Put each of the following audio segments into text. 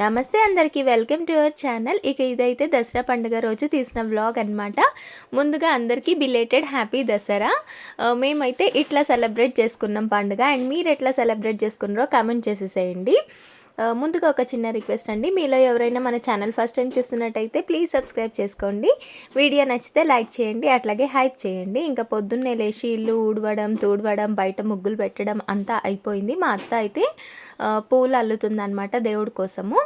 నమస్తే అందరికీ welcome to your channel. ఇక ఇదైతే దసరా పండుగ రోజు తీసిన వ్లాగ్ అనమాట ముందుగా అందరికీ బిలేటెడ్ హ్యాపీ దసరా. మేమైతే ఇట్లా సెలబ్రేట్ చేసుకున్నాం పండుగ. అండ్ మీరు ఎట్లా సెలబ్రేట్ చేసుకున్నారో కామెంట్ చేసేసేయండి. ముందుగా ఒక చిన్న రిక్వెస్ట్ అండి. మీలో ఎవరైనా మన ఛానల్ ఫస్ట్ టైం చూస్తున్నట్టయితే ప్లీజ్ సబ్స్క్రైబ్ చేసుకోండి. వీడియో నచ్చితే లైక్ చేయండి. అట్లాగే హైప్ చేయండి. ఇంకా పొద్దున్నే లేచి ఇల్లు ఊడవడం తూడవడం బయట ముగ్గులు పెట్టడం అంతా అయిపోయింది. మా అత్త అయితే పూలు అల్లుతుందనమాట దేవుడి కోసము.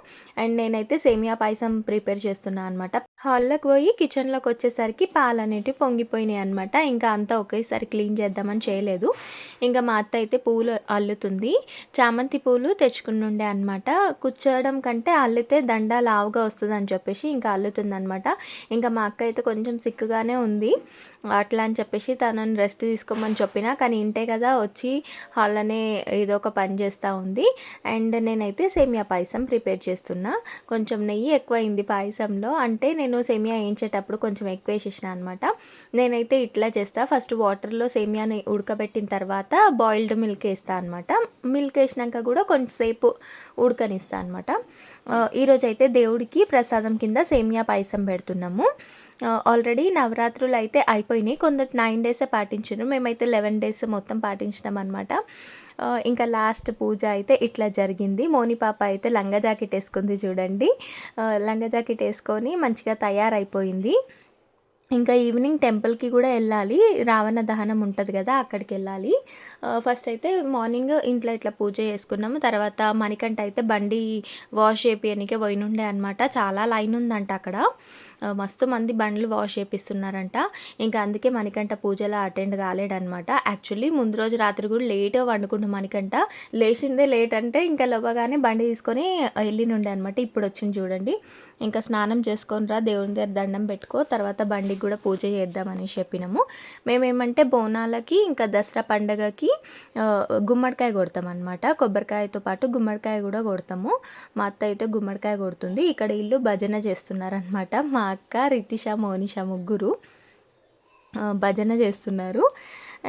అండ్ నేనైతే సేమియా పాయసం ప్రిపేర్ చేస్తున్నాను అనమాట హాల్లోకి పోయి కిచెన్లోకి వచ్చేసరికి పాలు అనేటివి పొంగిపోయినాయి అనమాట ఇంకా అంతా ఒకేసారి క్లీన్ చేద్దామని చేయలేదు. ఇంకా మా అత్త అయితే పూలు అల్లుతుంది. చామంతి పూలు తెచ్చుకుని అనమాట కూర్చోవడం కంటే అల్లితే దండ లావుగా వస్తుంది అని చెప్పేసి ఇంకా అల్లుతుంది అనమాట ఇంకా మా అక్క అయితే కొంచెం సిక్కుగానే ఉంది. అట్లా అని చెప్పేసి తనని రెస్ట్ తీసుకోమని చెప్పిన కానీ ఇంటే కదా వచ్చి హాల్లోనే ఏదో ఒక పని చేస్తూ ఉంది. అండ్ నేనైతే సేమియా పాయసం ప్రిపేర్ చేస్తున్నా. కొంచెం నెయ్యి ఎక్కువైంది పాయసంలో. అంటే నేను సేమియా వేయించేటప్పుడు కొంచెం ఎక్కువ వేసేసిన అనమాట నేనైతే ఇట్లా చేస్తా. ఫస్ట్ వాటర్లో సేమియాని ఉడకబెట్టిన తర్వాత బాయిల్డ్ మిల్క్ వేస్తా అనమాట మిల్క్ వేసినాక కూడా కొంచెంసేపు ఉడకనిస్తా అనమాట ఈరోజైతే దేవుడికి ప్రసాదం కింద సేమియా పాయసం పెడుతున్నాము. ఆల్రెడీ నవరాత్రులు అయితే అయిపోయినాయి. కొందరు నైన్ డేసే పాటించారు మేమైతే లెవెన్ డేస్ మొత్తం పాటించినాం అనమాట ఇంకా లాస్ట్ పూజ అయితే ఇట్లా జరిగింది. మోని పాప అయితే లంగా జాకెట్ వేసుకుంది చూడండి. లంగా జాకెట్ వేసుకొని మంచిగా తయారైపోయింది. ఇంకా ఈవినింగ్ టెంపుల్కి కూడా వెళ్ళాలి. రావణ దహనం ఉంటుంది కదా అక్కడికి వెళ్ళాలి. ఫస్ట్ అయితే మార్నింగ్ ఇంట్లో ఇట్లా పూజ చేసుకున్నాము తర్వాత మణికంఠ అయితే బండి వాష్ చేపియనికే పోయినుండే అనమాట చాలా లైన్ ఉందంట అక్కడ. మస్తు మంది బండ్లు వాష్ చేపిస్తున్నారంట. ఇంకా అందుకే మణికంఠ పూజలో అటెండ్ కాలేడనమాట యాక్చువల్లీ ముందు రోజు రాత్రి కూడా లేట్ వండుకుంటాం మణికంఠ. లేచిందే లేట్ అంటే ఇంకా లోపగానే బండి తీసుకొని వెళ్ళినుండే అనమాట ఇప్పుడు వచ్చింది చూడండి. ఇంకా స్నానం చేసుకొని రా దేవుని దగ్గర దండం పెట్టుకో తర్వాత బండికి కూడా పూజ చేద్దామని చెప్పినాము. మేమేమంటే బోనాలకి ఇంకా దసరా పండగకి గుమ్మడికాయ కొడతాం అనమాట కొబ్బరికాయతో పాటు గుమ్మడికాయ కూడా కొడతాము. మా అత్త అయితే గుమ్మడికాయ కొడుతుంది. ఇక్కడ ఇల్లు భజన చేస్తున్నారనమాట మా అక్క రితిష మోనిష ముగ్గురు భజన చేస్తున్నారు.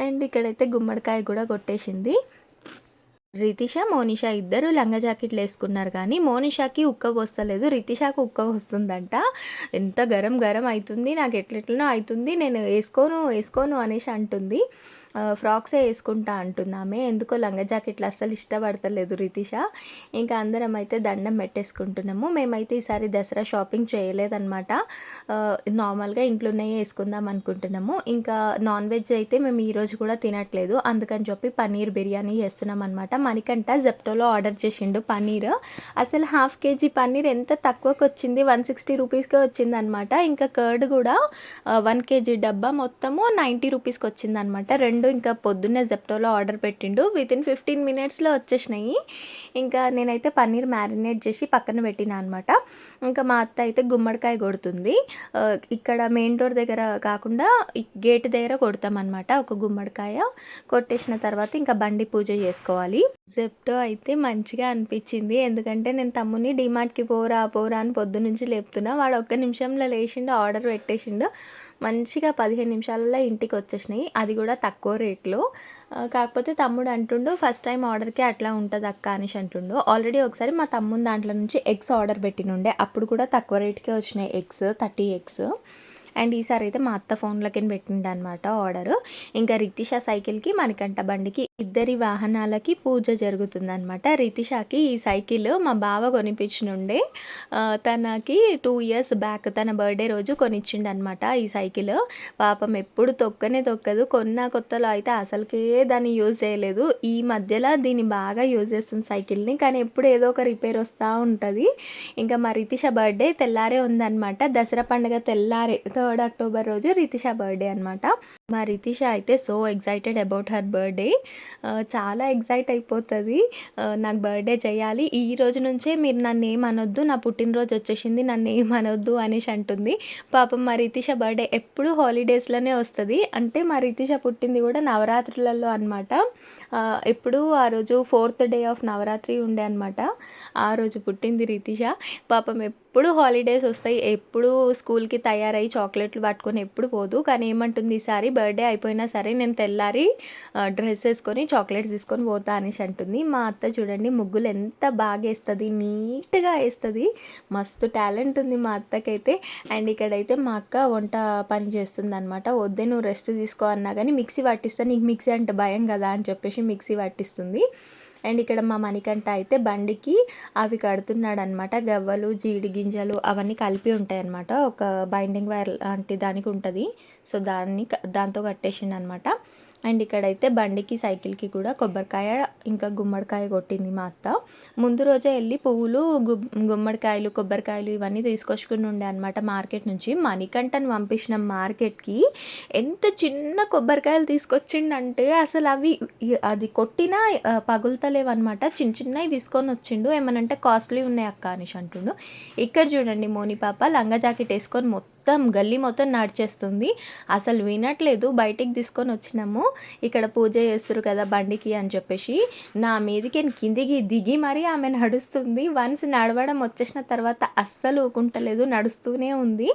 అండ్ ఇక్కడైతే గుమ్మడికాయ కూడా కొట్టేసింది. రితిష మోనిష ఇద్దరు లంగా జాకెట్లు వేసుకున్నారు కానీ మోనిషాకి ఉక్క పోస్తలేదు. రితిషాకు ఉక్క వస్తుందంట ఎంత గరం గరం అవుతుంది నాకు ఎట్లెట్లనో అవుతుంది నేను వేసుకోను వేసుకోను అనేసి అంటుంది. ఫ్రాక్సే వేసుకుంటా అంటున్నామే. ఎందుకో లంగా జాకెట్లు అస్సలు ఇష్టపడతలేదు రితిష. ఇంకా అందరం అయితే దండం పెట్టేసుకుంటున్నాము. మేమైతే ఈసారి దసరా షాపింగ్ చేయలేదన్నమాట. నార్మల్గా ఇంట్లోనే వేసుకుందాం అనుకుంటున్నాము. ఇంకా నాన్ వెజ్ అయితే మేము ఈరోజు కూడా తినట్లేదు. అందుకని చెప్పి పన్నీర్ బిర్యానీ చేస్తున్నాం అనమాట మనకంట జెప్టోలో ఆర్డర్ చేసిండు పన్నీర్. అసలు హాఫ్ కేజీ పన్నీర్ ఎంత తక్కువకి వచ్చింది? వన్ సిక్స్టీ రూపీస్కే వచ్చింది అనమాట ఇంకా కర్డ్ కూడా వన్ కేజీ డబ్బా మొత్తము నైంటీ రూపీస్కి వచ్చింది అనమాట ఫ్రెండ్ ఇంకా పొద్దున్నే జెప్టోలో ఆర్డర్ పెట్టిండు. విత్ ఇన్ ఫిఫ్టీన్ మినిట్స్లో వచ్చేసినాయి. ఇంకా నేనైతే పన్నీర్ మ్యారినేట్ చేసి పక్కన పెట్టిన అనమాట ఇంకా మా అత్త అయితే గుమ్మడికాయ కొడుతుంది. ఇక్కడ మెయిన్ డోర్ దగ్గర కాకుండా గేట్ దగ్గర కొడతాం అనమాట ఒక గుమ్మడికాయ. కొట్టేసిన తర్వాత ఇంకా బండి పూజ చేసుకోవాలి. జెప్టో అయితే మంచిగా అనిపించింది. ఎందుకంటే నేను తమ్ముని డిమార్ట్కి పోరా పోరా అని పొద్దు నుంచి లేపుతున్నా. వాడు ఒక్క నిమిషంలో లేచిండు ఆర్డర్ పెట్టేసిండు. మంచిగా పదిహేను నిమిషాలలో ఇంటికి వచ్చేసినాయి అది కూడా తక్కువ రేట్లో. కాకపోతే తమ్ముడు అంటుండు ఫస్ట్ టైం ఆర్డర్కి అట్లా ఉంటుంది అక్క అనేసి అంటుండు. ఆల్రెడీ ఒకసారి మా తమ్ముని దాంట్లో నుంచి ఎగ్స్ ఆర్డర్ పెట్టినుండే. అప్పుడు కూడా తక్కువ రేట్కే వచ్చినాయి ఎగ్స్ థర్టీ ఎగ్స్. అండ్ ఈసారి అయితే మా అత్త ఫోన్లకి పెట్టిండనమాట ఆర్డర్. ఇంకా రితిష సైకిల్కి మనకంట బండికి ఇద్దరి వాహనాలకి పూజ జరుగుతుందనమాట రితిషాకి ఈ సైకిల్ మా బావ కొనిపించినుండే తనకి టూ ఇయర్స్ బ్యాక్ తన బర్త్డే రోజు కొనిచ్చిండు అనమాట ఈ సైకిల్. పాపం ఎప్పుడు తొక్కనే తొక్కదు. కొన్న కొత్తలో అయితే అసలుకే దాన్ని యూజ్ చేయలేదు. ఈ మధ్యలో దీన్ని బాగా యూజ్ చేస్తుంది సైకిల్ని. కానీ ఎప్పుడు ఏదో ఒక రిపేర్ వస్తూ ఉంటుంది. ఇంకా మా రితిష బర్త్డే తెల్లారే ఉందనమాట దసరా పండుగ తెల్లారే థర్డ్ అక్టోబర్ రోజు రితిష బర్త్డే అనమాట మా రితిష అయితే so excited about her birthday. చాలా ఎగ్జైట్ అయిపోతుంది. నాకు బర్త్డే చేయాలి. ఈ రోజు నుంచే మీరు నన్ను ఏమనొద్దు నా పుట్టినరోజు వచ్చేసింది నన్ను ఏమనొద్దు అనేసి అంటుంది. పాపం మా రితిష బర్త్డే ఎప్పుడు హాలిడేస్లోనే వస్తుంది. అంటే మా రితిష పుట్టింది కూడా నవరాత్రులలో అనమాట ఎప్పుడు ఆ రోజు ఫోర్త్ డే ఆఫ్ నవరాత్రి ఉండే అనమాట ఆ రోజు పుట్టింది రితిష. పాపం ఎప్పుడు హాలిడేస్ వస్తాయి ఎప్పుడు స్కూల్కి తయారై చాక్లెట్లు పట్టుకొని ఎప్పుడు పోదు. కానీ ఏమంటుంది ఈసారి బర్త్డే అయిపోయినా సరే నేను తెల్లారి డ్రెస్ వేసుకొని చాక్లెట్స్ తీసుకొని పోతా అనేసి అంటుంది. మా అత్త చూడండి ముగ్గులు ఎంత బాగా వేస్తుంది నీట్గా వేస్తుంది. మస్తు టాలెంట్ ఉంది మా అత్తకైతే. అండ్ ఇక్కడైతే మా అక్క వంట పని చేస్తుంది అనమాట వద్దే నువ్వు రెస్ట్ తీసుకో అన్నా కానీ మిక్సీ పట్టిస్తా నీకు మిక్సీ అంటే భయం కదా అని చెప్పేసి మిక్సీ పట్టిస్తుంది. అండ్ ఇక్కడ మా మణికంఠ అయితే బండికి అవి కడుతున్నాడు అనమాట గవ్వలు జీడి గింజలు అవన్నీ కలిపి ఉంటాయి అనమాట ఒక బైండింగ్ వైర్ లాంటి దానికి ఉంటుంది. సో దాన్ని దాంతో కట్టేసిండు అనమాట అండ్ ఇక్కడైతే బండికి సైకిల్కి కూడా కొబ్బరికాయ ఇంకా గుమ్మడికాయ కొట్టింది మా అత్త. ముందు రోజే వెళ్ళి పువ్వులు గుమ్మడికాయలు కొబ్బరికాయలు ఇవన్నీ తీసుకొచ్చుకుని ఉండే అనమాట మార్కెట్ నుంచి. మణికంఠను పంపించిన మార్కెట్కి ఎంత చిన్న కొబ్బరికాయలు తీసుకొచ్చిండంటే అసలు అవి అది కొట్టినా పగులుతలేవన్నమాట. చిన్న చిన్నవి తీసుకొని వచ్చిండు. ఏమనంటే కాస్ట్లీ ఉన్నాయి అక్క అనేసి అంటుండు. ఇక్కడ చూడండి మోని పాప లంగా జాకెట్ వేసుకొని మొత్తం మొత్తం గల్లీ మొత్తం నడిచేస్తుంది. అసలు వినట్లేదు. బయటికి తీసుకొని వచ్చినాము. ఇక్కడ పూజ చేస్తారు కదా బండికి అని చెప్పేసి. నా మీదకి కిందికి దిగి మరీ ఆమె నడుస్తుంది. వన్స్ నడవడం వచ్చేసిన తర్వాత అస్సలు ఊకుంటలేదు. నడుస్తూనే ఉంది.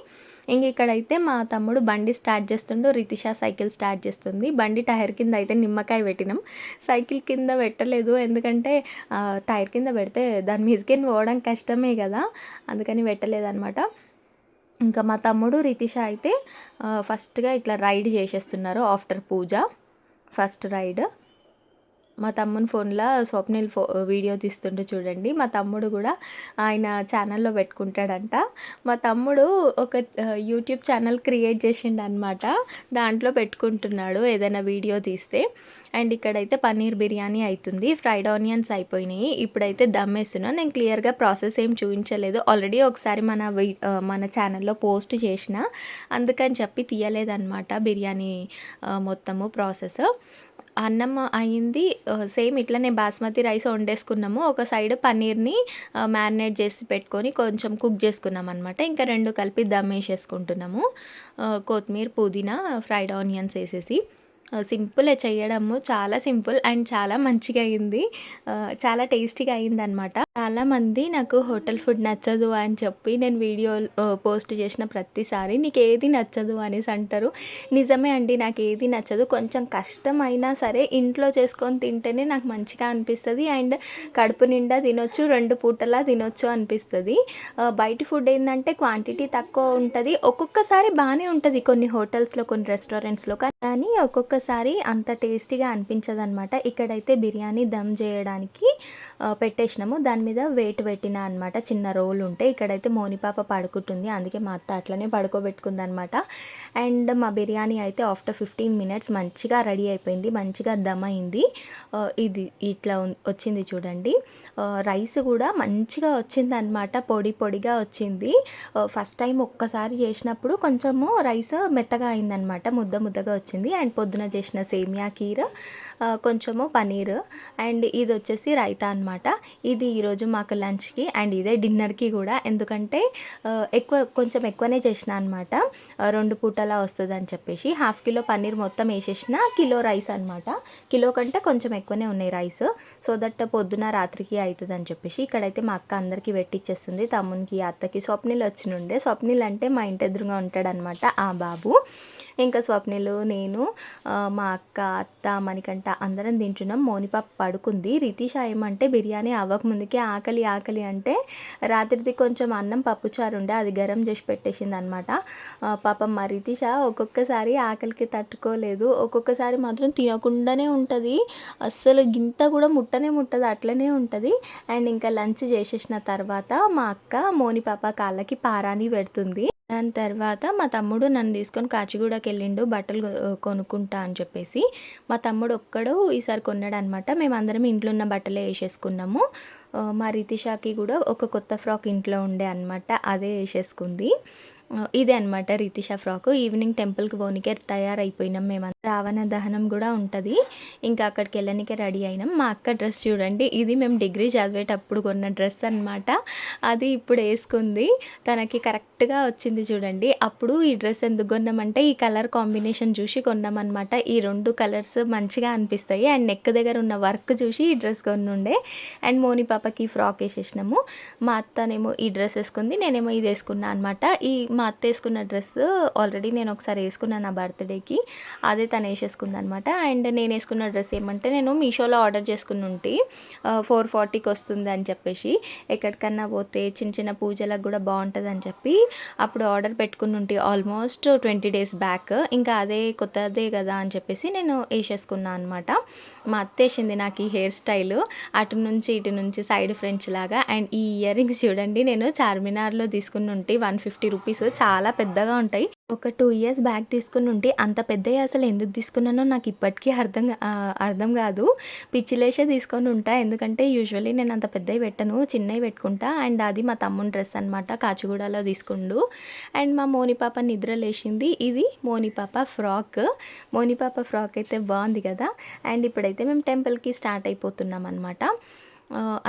ఇంక ఇక్కడైతే మా తమ్ముడు బండి స్టార్ట్ చేస్తుండు. రితిషా సైకిల్ స్టార్ట్ చేస్తుంది. బండి టైర్ కింద అయితే నిమ్మకాయ పెట్టినాం. సైకిల్ కింద పెట్టలేదు. ఎందుకంటే టైర్ కింద పెడితే దాని మీదకి పోవడం కష్టమే కదా. అందుకని పెట్టలేదన్నమాట. ఇంకా మా తమ్ముడు రితిష అయితే ఫస్ట్గా ఇట్లా రైడ్ చేసేస్తున్నారు ఆఫ్టర్ పూజ. ఫస్ట్ రైడ్ మా తమ్ముని ఫోన్లో స్వప్నిల్ ఫో వీడియో తీస్తుంటే చూడండి. మా తమ్ముడు కూడా ఆయన ఛానల్లో పెట్టుకుంటాడంట. మా తమ్ముడు ఒక యూట్యూబ్ ఛానల్ క్రియేట్ చేసిండు అనమాట దాంట్లో పెట్టుకుంటున్నాడు ఏదైనా వీడియో తీస్తే. అండ్ ఇక్కడైతే పన్నీర్ బిర్యానీ అవుతుంది ఫ్రైడ్ ఆనియన్స్ అయిపోయినాయి. ఇప్పుడైతే దమ్ వేస్తున్నాను నేను క్లియర్గా ప్రాసెస్ ఏం చూపించలేదు. ఆల్రెడీ ఒకసారి మన మన ఛానల్లో పోస్ట్ చేసిన. అందుకని చెప్పి తీయలేదన్నమాట బిర్యానీ మొత్తము ప్రాసెస్. అన్నం అయింది. సేమ్ ఇట్లనే బాస్మతి రైస్ వండేసుకున్నాము. ఒక సైడ్ పన్నీర్ని మ్యారినేట్ చేసి పెట్టుకొని కొంచెం కుక్ చేసుకున్నాం అనమాట ఇంకా రెండు కలిపి దమ్ వేసేసుకుంటున్నాము. కొత్తిమీర పుదీనా ఫ్రైడ్ ఆనియన్స్ వేసేసి. సింపుల్ చేయడము చాలా సింపుల్ అండ్ చాలా మంచిగా అయింది. చాలా టేస్టీగా అయిందనమాట చాలామంది నాకు హోటల్ ఫుడ్ నచ్చదు అని చెప్పి నేను వీడియో పోస్ట్ చేసిన ప్రతిసారి నీకు ఏది నచ్చదు అనేసి అంటారు. నిజమే అండి నాకు ఏది నచ్చదు. కొంచెం కష్టమైనా సరే ఇంట్లో చేసుకొని తింటేనే నాకు మంచిగా అనిపిస్తుంది. అండ్ కడుపు నిండా తినొచ్చు రెండు పూటలా తినొచ్చు అనిపిస్తుంది. బయట ఫుడ్ ఏంటంటే క్వాంటిటీ తక్కువ ఉంటుంది. ఒక్కొక్కసారి బాగానే ఉంటుంది కొన్ని హోటల్స్లో కొన్ని రెస్టారెంట్స్లో. కానీ ఒక్కొక్కసారి అంత టేస్టీగా అనిపించదనమాట ఇక్కడైతే బిర్యానీ దమ్ చేయడానికి. పెట్టేసినాము. దాని మీద వెయిట్ పెట్టిన అనమాట చిన్న రోల్ ఉంటే ఇక్కడైతే మోనిపాప పడుకుంటుంది. అందుకే మా అత్త అట్లనే పడుకోబెట్టుకుంది అనమాట అండ్ మా బిర్యానీ అయితే ఆఫ్టర్ ఫిఫ్టీన్ మినిట్స్ మంచిగా రెడీ అయిపోయింది. మంచిగా దమ్ అయింది ఇది ఇట్లా వచ్చింది చూడండి. రైస్ కూడా మంచిగా వచ్చింది అనమాట పొడి పొడిగా వచ్చింది. ఫస్ట్ టైం ఒక్కసారి చేసినప్పుడు కొంచెము రైస్ మెత్తగా అయిందనమాట ముద్ద ముద్దగా వచ్చింది. అండ్ పొద్దున చేసిన సేమియా కీర్ కొంచెము పనీర్. అండ్ ఇది వచ్చేసి రైతా అనమాట అనమాట ఇది ఈరోజు మాకు లంచ్కి అండ్ ఇదే డిన్నర్కి కూడా. ఎందుకంటే ఎక్కువ కొంచెం ఎక్కువనే చేసిన అనమాట రెండు పూటలా వస్తుంది అని చెప్పేసి. హాఫ్ కిలో పన్నీర్ మొత్తం వేసేసిన కిలో రైస్ అనమాట కిలో కంటే కొంచెం ఎక్కువనే ఉన్నాయి రైస్. సో దట్ పొద్దున రాత్రికి అవుతుంది అని చెప్పేసి ఇక్కడైతే మా అక్క అందరికీ పెట్టిచ్చేస్తుంది. తమ్మునికి అత్తకి స్వప్నిల్ వచ్చినుండే. స్వప్నిల్ అంటే మా ఇంటి ఎదురుగా ఉంటాడనమాట ఆ బాబు. ఇంకా స్వప్నిలు నేను మా అక్క అత్త మణికంట అందరం తింటున్నాం. మోనిపాప పడుకుంది. రితీష ఏమంటే బిర్యానీ అవ్వకముందుకే ఆకలి ఆకలి అంటే రాత్రిది కొంచెం అన్నం పప్పుచారు ఉండే అది గరం చేసి పెట్టేసింది అనమాట పాపం మా రితీష ఒక్కొక్కసారి ఆకలికి తట్టుకోలేదు. ఒక్కొక్కసారి మాత్రం తినకుండానే ఉంటుంది. అస్సలు గింత కూడా ముట్టనే ముట్టదు అట్లనే ఉంటుంది. అండ్ ఇంకా లంచ్ చేసేసిన తర్వాత మా అక్క మోనిపాప కాళ్ళకి పారాని పెడుతుంది. దాని తర్వాత మా తమ్ముడు నన్ను తీసుకొని కాచిగూడకి వెళ్ళిండు బట్టలు కొనుక్కుంటా అని చెప్పేసి. మా తమ్ముడు ఒక్కడు ఈసారి కొన్నాడు అనమాట మేమందరం ఇంట్లో ఉన్న బట్టలే వేసేసుకున్నాము. మా రితిషాకి కూడా ఒక కొత్త ఫ్రాక్ ఇంట్లో ఉండే అనమాట అదే వేసేసుకుంది. ఇదే అనమాట రితిషా ఫ్రాక్. ఈవినింగ్ టెంపుల్కి పోనీకే తయారైపోయినాం మేము రావణ దహనం కూడా ఉంటుంది. ఇంకా అక్కడికి వెళ్ళడానికి రెడీ అయినాం. మా అక్క డ్రెస్ చూడండి. ఇది మేము డిగ్రీ చదివేటప్పుడు కొన్న డ్రెస్ అనమాట అది ఇప్పుడు వేసుకుంది. తనకి కరెక్ట్గా వచ్చింది చూడండి. అప్పుడు ఈ డ్రెస్ ఎందుకు కొన్నామంటే ఈ కలర్ కాంబినేషన్ చూసి కొన్నామన్నమాట. ఈ రెండు కలర్స్ మంచిగా అనిపిస్తాయి. అండ్ నెక్ దగ్గర ఉన్న వర్క్ చూసి ఈ డ్రెస్ కొన్నుండే. అండ్ మోని పాపకి ఫ్రాక్ వేసేసినాము. మా అత్తనేమో ఈ డ్రెస్ వేసుకుంది. నేనేమో ఇది వేసుకున్నా అనమాట ఈ మా అత్త వేసుకున్న డ్రెస్ ఆల్రెడీ నేను ఒకసారి వేసుకున్నాను నా బర్త్డేకి. అదే తను వేసేసుకుంది అనమాట అండ్ నేను వేసుకున్న డ్రెస్ ఏమంటే నేను మీషోలో ఆర్డర్ చేసుకుని ఉంటే ఫోర్ ఫార్టీకి వస్తుంది అని చెప్పేసి ఎక్కడికన్నా పోతే చిన్న చిన్న పూజలకు కూడా బాగుంటుంది అని చెప్పి అప్పుడు ఆర్డర్ పెట్టుకుని ఉంటే ఆల్మోస్ట్ ట్వంటీ డేస్ బ్యాక్. ఇంకా అదే కొత్తదే కదా అని చెప్పేసి నేను వేసేసుకున్నాను అనమాట. మా అత్త వేసింది నాకు ఈ హెయిర్ స్టైల్. అటు నుంచి ఇటు నుంచి సైడ్ ఫ్రెంచ్ లాగా. అండ్ ఈ ఇయర్ రింగ్స్ చూడండి నేను చార్మినార్లో తీసుకుని ఉంటే వన్ ఫిఫ్టీ రూపీస్. చాలా పెద్దగా ఉంటాయి. ఒక టూ ఇయర్స్ బ్యాక్ తీసుకుని ఉంటే అంత పెద్దవి అసలు ఎందుకు తీసుకున్నానో నాకు ఇప్పటికీ అర్థం అర్థం కాదు. పిచ్చిలేసే తీసుకొని ఉంటా. ఎందుకంటే యూజువల్లీ నేను అంత పెద్దవి పెట్టను. చిన్నవి పెట్టుకుంటా. అండ్ అది మా తమ్ముని డ్రెస్ అనమాట కాచిగూడలో తీసుకుండు. అండ్ మా మోని పాప నిద్ర లేచింది. ఇది మోని పాప ఫ్రాక్. మోని పాప ఫ్రాక్ అయితే బాగుంది కదా. అండ్ ఇప్పుడైతే మేము టెంపుల్కి స్టార్ట్ అయిపోతున్నాం అనమాట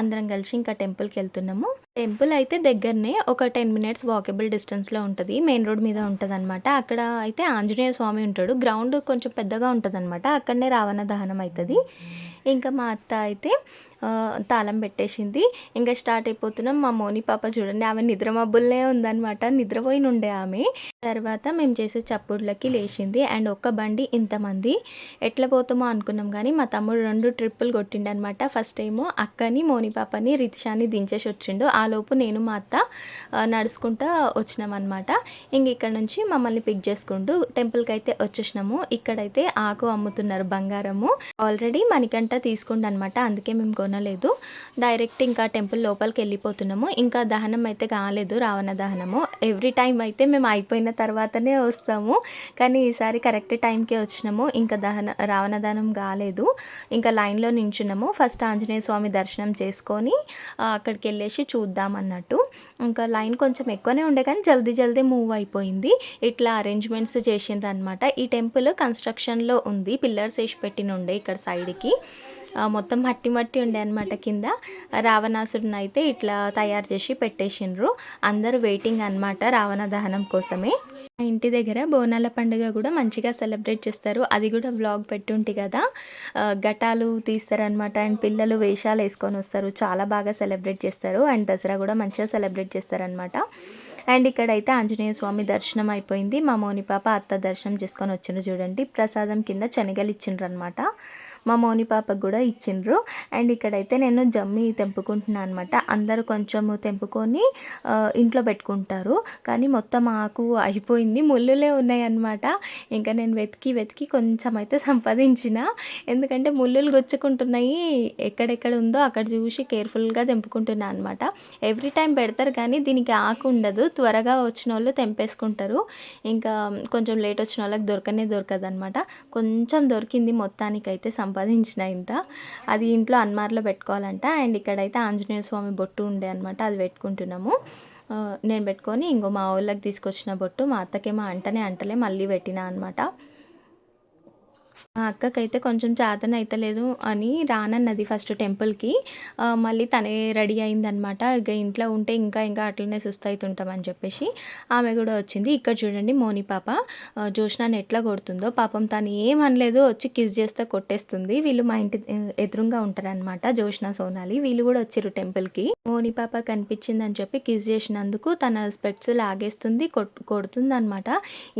అందరం కలిసి ఇంకా టెంపుల్కి వెళ్తున్నాము. టెంపుల్ అయితే దగ్గరనే ఒక టెన్ మినిట్స్ వాకబుల్ డిస్టెన్స్లో ఉంటుంది. మెయిన్ రోడ్ మీద ఉంటుంది అనమాట అక్కడ అయితే ఆంజనేయ స్వామి ఉంటాడు. గ్రౌండ్ కొంచెం పెద్దగా ఉంటుంది అనమాట అక్కడనే రావణ దహనం అవుతుంది ఇంకా మా అత్త అయితే తాళం పెట్టేసింది. ఇంకా స్టార్ట్ అయిపోతున్నాం. మా మోని పాప చూడండి ఆమె నిద్ర మబ్బుల్నే ఉందనమాట నిద్రపోయి ఉండే ఆమె. తర్వాత మేము చేసే చప్పుళ్ళకి లేచింది. అండ్ ఒక్క బండి ఇంతమంది. ఎట్లా పోతామో అనుకున్నాం కానీ మా తమ్ముడు రెండు ట్రిప్పులు కొట్టిండు అనమాట ఫస్ట్ ఏమో అక్కని మోని పాపని రితిషాని దించేసి వచ్చిండు. ఆ లోపు నేను మా అత్త నడుచుకుంటా వచ్చినాం అనమాట ఇంక ఇక్కడ నుంచి మమ్మల్ని పిక్ చేసుకుంటూ టెంపుల్కి అయితే వచ్చేసినాము. ఇక్కడైతే ఆకు అమ్ముతున్నారు బంగారము. ఆల్రెడీ మణికంట తీసుకుండు అనమాట అందుకే మేము కొనలేదు డైరెక్ట్ ఇంకా టెంపుల్ లోపలికి వెళ్ళిపోతున్నాము. ఇంకా దహనం అయితే కాలేదు రావణ దహనము. ఎవ్రీ టైం అయితే మేము అయిపోయిన తర్వాతనే వస్తాము. కానీ ఈసారి కరెక్ట్ టైంకే వచ్చినాము. ఇంకా దహన రావణ దహనం కాలేదు. ఇంకా లైన్లో నించున్నాము. ఫస్ట్ ఆంజనేయ స్వామి దర్శనం చేసుకొని అక్కడికి వెళ్ళేసి చూద్దాం అన్నట్టు. ఇంకా లైన్ కొంచెం ఎక్కువనే ఉండే కానీ జల్దీ జల్దీ మూవ్ అయిపోయింది. ఇట్లా అరేంజ్మెంట్స్ చేసిండ్రు అనమాట ఈ టెంపుల్ కన్స్ట్రక్షన్లో ఉంది. పిల్లర్స్ వేసి పెట్టిన ఉండే ఇక్కడ సైడ్కి మొత్తం మట్టి మట్టి ఉండే అనమాట కింద. రావణాసుడిని అయితే ఇట్లా తయారు చేసి పెట్టేసిండ్రు. అందరూ వెయిటింగ్ అనమాట రావణ దహనం కోసమే. మా ఇంటి దగ్గర బోనాల పండుగ కూడా మంచిగా సెలబ్రేట్ చేస్తారు. అది కూడా వ్లాగ్ పెట్టుంటి కదా. ఘటాలు తీస్తారనమాట అండ్ పిల్లలు వేషాలు వేసుకొని వస్తారు. చాలా బాగా సెలబ్రేట్ చేస్తారు. అండ్ దసరా కూడా మంచిగా సెలబ్రేట్ చేస్తారనమాట అండ్ ఇక్కడైతే ఆంజనేయ స్వామి దర్శనం అయిపోయింది. మా మోని పాప అత్త దర్శనం చేసుకొని వచ్చిండ్రు చూడండి. ప్రసాదం కింద శనగలు ఇచ్చిండ్రు అనమాట మా మౌని పాపకు కూడా ఇచ్చిండ్రు. అండ్ ఇక్కడైతే నేను జమ్మి తెంపుకుంటున్నాను అనమాట అందరూ కొంచెము తెంపుకొని ఇంట్లో పెట్టుకుంటారు. కానీ మొత్తం ఆకు అయిపోయింది. ముళ్ళులే ఉన్నాయి అనమాట ఇంకా నేను వెతికి వెతికి కొంచెం అయితే సంపాదించిన. ఎందుకంటే ముళ్ళులు గుచ్చుకుంటున్నాయి. ఎక్కడెక్కడ ఉందో అక్కడ చూసి కేర్ఫుల్గా తెంపుకుంటున్నాను అనమాట ఎవ్రీ టైం పెడతారు కానీ దీనికి ఆకు ఉండదు. త్వరగా వచ్చిన వాళ్ళు తెంపేసుకుంటారు. ఇంకా కొంచెం లేట్ వచ్చిన వాళ్ళకి దొరకనే దొరకదు అనమాట కొంచెం దొరికింది మొత్తానికైతే సంపాదించిన ఇంత. అది ఇంట్లో అన్మార్లో పెట్టుకోవాలంట. అండ్ ఇక్కడైతే ఆంజనేయ స్వామి బొట్టు ఉండే అనమాట అది పెట్టుకుంటున్నాము. నేను పెట్టుకొని ఇంకో మా వాళ్ళకి తీసుకొచ్చిన బొట్టు మా అత్తకేమో అంటనే అంటలే మళ్ళీ పెట్టినా అనమాట మా అక్కకైతే కొంచెం చేతన అయితలేదు అని రానన్నది ఫస్ట్ టెంపుల్కి. మళ్ళీ తనే రెడీ అయిందనమాట ఇక ఇంట్లో ఉంటే ఇంకా ఇంకా అట్లనే సుస్థ అవుతుంటామని చెప్పేసి ఆమె కూడా వచ్చింది. ఇక్కడ చూడండి మోని పాప. జోష్నాన్ని ఎట్లా కొడుతుందో పాపం తను ఏమనలేదు వచ్చి కిస్ చేస్తే కొట్టేస్తుంది. వీళ్ళు మా ఇంటి ఎదురుగా ఉంటారనమాట జోష్న సోనాలి. వీళ్ళు కూడా వచ్చారు టెంపుల్కి. మోని పాప కనిపించిందని చెప్పి కిస్ చేసినందుకు తన స్పెట్స్ లాగేస్తుంది కొట్ కొడుతుంది అనమాట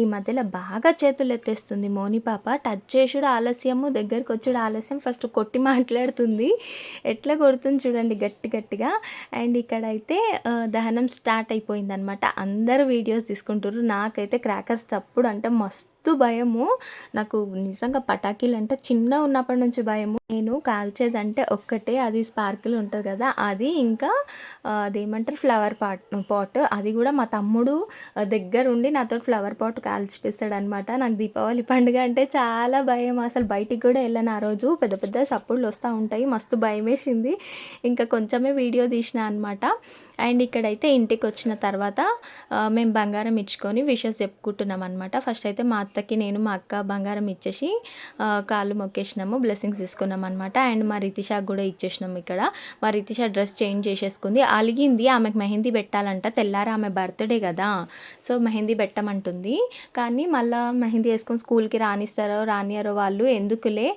ఈ మధ్యలో బాగా చేతులు ఎత్తేస్తుంది మోని పాప. టచ్ వచ్చుడు ఆలస్యము దగ్గరికి వచ్చుడు ఆలస్యం. ఫస్ట్ కొట్టి మాట్లాడుతుంది. ఎట్లా కొడుతుంది చూడండి గట్టి గట్టిగా. అండ్ ఇక్కడైతే దహనం స్టార్ట్ అయిపోయింది అనమాట అందరూ వీడియోస్ తీసుకుంటారు నాకైతే క్రాకర్స్ తప్పుడు అంటే మస్తు భయము. నాకు నిజంగా పటాకీలు అంటే చిన్న ఉన్నప్పటి నుంచి భయము. నేను కాల్చేదంటే ఒక్కటే అది స్పార్కిల్ ఉంటుంది కదా అది ఇంకా అదేమంటారు ఫ్లవర్ పాట్ పాట్. అది కూడా మా తమ్ముడు దగ్గర దగ్గరుండి నాతో ఫ్లవర్ పాట్ కాల్చిపిస్తాడు అనమాట నాకు దీపావళి పండుగ అంటే చాలా భయం. అసలు బయటికి కూడా వెళ్ళాను ఆ రోజు. పెద్ద పెద్ద సప్పుళ్ళు వస్తూ ఉంటాయి. మస్తు భయం వేసింది ఇంకా కొంచెమే వీడియో తీసిన అనమాట అండ్ ఇక్కడైతే ఇంటికి వచ్చిన తర్వాత మేము బంగారం ఇచ్చుకొని విషెస్ చెప్పుకుంటున్నాం అనమాట ఫస్ట్ అయితే మా అత్తకి నేను మా అక్క బంగారం ఇచ్చేసి కాళ్ళు మొక్కేసినాము బ్లెస్సింగ్స్ తీసుకున్నాం అనమాట అండ్ మా రితిషాకి కూడా ఇచ్చేసినాము ఇక్కడ. మా రితిష డ్రెస్ చేంజ్ చేసేసుకుంది. అలిగింది ఆమెకు మెహందీ పెట్టాలంట. తెల్లారా ఆమె బర్త్డే కదా సో మెహందీ పెట్టమంటుంది. కానీ మళ్ళీ మెహందీ వేసుకొని స్కూల్కి రానిస్తారో రానియారో వాళ్ళు ఎందుకులే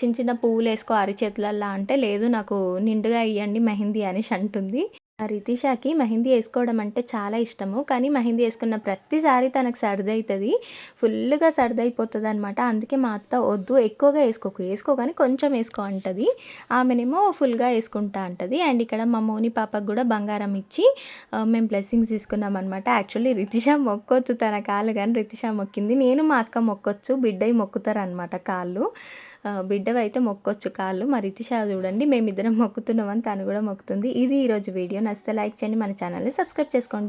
చిన్న చిన్న పువ్వులు వేసుకో అరిచేతులల్లా అంటే లేదు నాకు నిండుగా ఇవ్వండి మెహందీ అనేసి అంటుంది. రితిషాకి మెహందీ వేసుకోవడం అంటే చాలా ఇష్టము. కానీ మెహందీ వేసుకున్న ప్రతిసారి తనకు సర్ది అవుతుంది ఫుల్గా సర్ది అయిపోతుంది అనమాట అందుకే మా అత్త వద్దు ఎక్కువగా వేసుకోకు. వేసుకో కానీ కొంచెం వేసుకో అంటుంది. ఆమెనేమో ఫుల్గా వేసుకుంటా అంటుంది. అండ్ ఇక్కడ మా మోని పాపకు కూడా బంగారం ఇచ్చి మేము బ్లెస్సింగ్స్ తీసుకున్నాం అనమాట యాక్చువల్లీ రితిష మొక్కొద్దు తన కాళ్ళు కానీ రితిష మొక్కింది. నేను మా అక్క మొక్కొచ్చు బిడ్డయి మొక్కుతారు అనమాట కాళ్ళు. బిడ్డవైతే మొక్కొచ్చు కాళ్ళు. మరి ఇతిషా చూడండి మేమిద్దరం మొక్కుతున్నామని తను కూడా మొక్కుతుంది. ఇది ఈరోజు వీడియో. నచ్చితే లైక్ చేయండి మన ఛానల్ని సబ్స్క్రైబ్ చేసుకోండి.